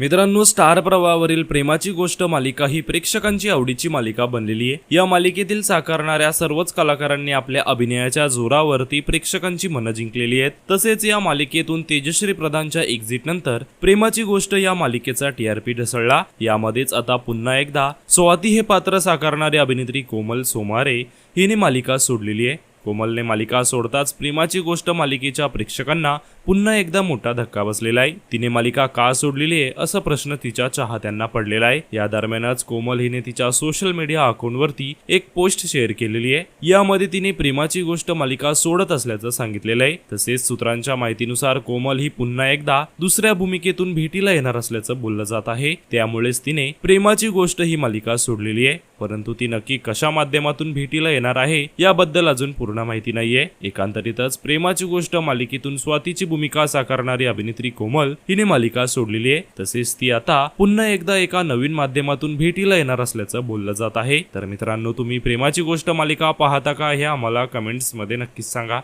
मित्रांनो स्टार प्रवाहावरील प्रेमाची गोष्ट मालिका ही प्रेक्षकांची आवडीची मालिका बनलेली आहे. या मालिकेतील साकारणाऱ्या सर्वच कलाकारांनी आपल्या अभिनयाच्या जोरावरती प्रेक्षकांची मनं जिंकलेली आहेत. तसेच या मालिकेतून तेजश्री प्रधानच्या एक्झिट नंतर प्रेमाची गोष्ट या मालिकेचा टीआरपी ढसळला. यामध्येच आता पुन्हा एकदा स्वाती हे पात्र साकारणारी अभिनेत्री कोमल सोमारे हिने मालिका सोडलेली आहे. कोमलने मालिका सोडताच प्रेमाची गोष्ट मालिकेच्या प्रेक्षकांना पुन्हा एकदा मोठा धक्का बसलेला आहे. तिने मालिका का सोडलेली आहे असा प्रश्न तिच्या चाहत्यांना पडलेला आहे. या दरम्यानच कोमल हिने तिच्या सोशल मीडिया अकाउंटवरती एक पोस्ट शेअर केलेली आहे. यामध्ये तिने प्रेमाची गोष्ट मालिका सोडत असल्याचं सांगितलेलं आहे. तसेच सूत्रांच्या माहितीनुसार कोमल ही पुन्हा एकदा दुसऱ्या भूमिकेतून भेटीला येणार असल्याचं बोललं जात आहे. त्यामुळेच तिने प्रेमाची गोष्ट ही मालिका सोडलेली आहे. परंतु ती नक्की कशा माध्यमातून भेटीला येणार आहे याबद्दल अजून पूर्ण माहिती नाहीये. एकांतरितच प्रेमाची गोष्ट मालिकेतून स्वातीची भूमिका साकारणारी अभिनेत्री कोमल हिने मालिका सोडलेली आहे. तसेच ती आता पुन्हा एकदा एका नवीन माध्यमातून भेटीला येणार असल्याचं बोललं जात आहे. तर मित्रांनो तुम्ही प्रेमाची गोष्ट मालिका पाहता का हे आम्हाला कमेंट्समध्ये नक्कीच सांगा.